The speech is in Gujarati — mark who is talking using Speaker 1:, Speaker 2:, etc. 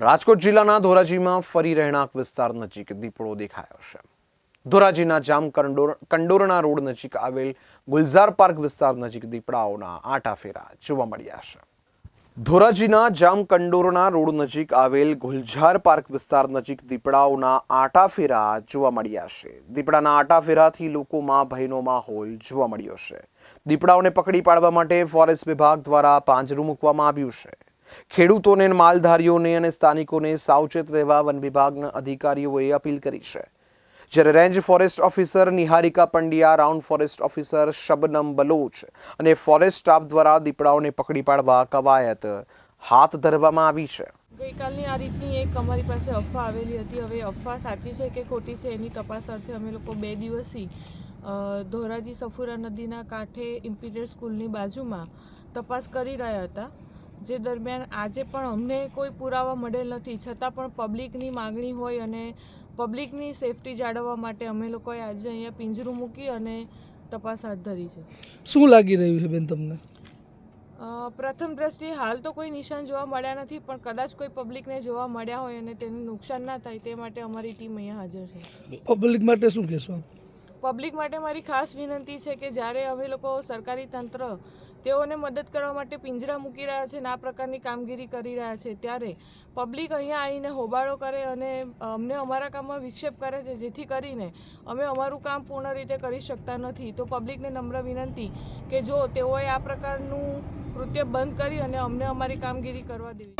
Speaker 1: રાજકોટ જિલ્લાના ધોરાજીમાં ફરી રહેણાંક વિસ્તાર નજીક દીપડો દેખાયો છે. ધોરાજીના જામ કંડોર કંડોરણા રોડ નજીક આવેલ ગુલઝાર પાર્ક વિસ્તાર નજીક દીપડાઓના આટાફેરા જોવા મળ્યા છે. ધોરાજીના જામ કંડોરણા રોડ નજીક આવેલ ગુલઝાર પાર્ક વિસ્તાર નજીક દીપડાઓના આટાફેરા જોવા મળ્યા છે. દીપડાના આટાફેરાથી લોકોમાં ભયનો માહોલ જોવા મળ્યો છે. દીપડાઓને પકડી પાડવા માટે ફોરેસ્ટ વિભાગ દ્વારા પાંજરું મૂકવામાં આવ્યું છે. ખેડૂતોને માલધારીઓને અને સ્થાનિકોને સાવચેત રહેવા વન વિભાગના અધિકારીઓએ અપીલ કરી છે. જ્યારે range forest officer Niharika Pandya, round forest officer Shabnam Baloch અને ફોરેસ્ટ સ્ટાફ દ્વારા દીપડાઓને પકડી પાડવા કવાયત હાથ ધરવામાં આવી છે.
Speaker 2: ગઈકાલની આ રીતની એક અમારી પાસે અફવા આવેલી હતી. હવે અફવા સાચી છે કે ખોટી છે એની તપાસ અર્થે અમે લોકો બે દિવસથી ધોરાજી સફુરા નદીના કાંઠે ઇમ્પિરિયલ સ્કૂલની બાજુમાં તપાસ કરી રહ્યા હતા. જે દરમિયાન આજે પણ અમને કોઈ પુરાવા મળેલ નથી. છતાં પણ પબ્લિકની માગણી હોય અને પબ્લિકની સેફટી જાળવવા માટે અમે લોકોએ આજે અહીંયા પિંજરું મૂકી અને તપાસ હાથ ધરી છે.
Speaker 3: શું લાગી રહ્યું છે બેન તમને?
Speaker 2: પ્રથમ દ્રષ્ટિએ હાલ તો કોઈ નિશાન જોવા મળ્યા નથી પણ કદાચ કોઈ પબ્લિકને જોવા મળ્યા હોય અને તેને નુકસાન ના થાય તે માટે અમારી ટીમ અહીંયા હાજર છે.
Speaker 3: પબ્લિક માટે શું કહેશો
Speaker 2: પબ્લિક માટે મારી ખાસ વિનંતી છે કે જ્યારે અમે લોકો સરકારી તંત્ર તેઓને મદદ કરવા માટે પિંજરા મૂકી રહ્યા છે અને આ પ્રકારની કામગીરી કરી રહ્યા છે, ત્યારે પબ્લિક અહીંયા આવીને હોબાળો કરે અને અમને અમારા કામમાં વિક્ષેપ કરે છે, જેથી કરીને અમે અમારું કામ પૂર્ણ રીતે કરી શકતા નથી. તો પબ્લિકને નમ્ર વિનંતી કે જો તેઓએ આ પ્રકારનું કૃત્ય બંધ કરી અને અમને અમારી કામગીરી કરવા દેવી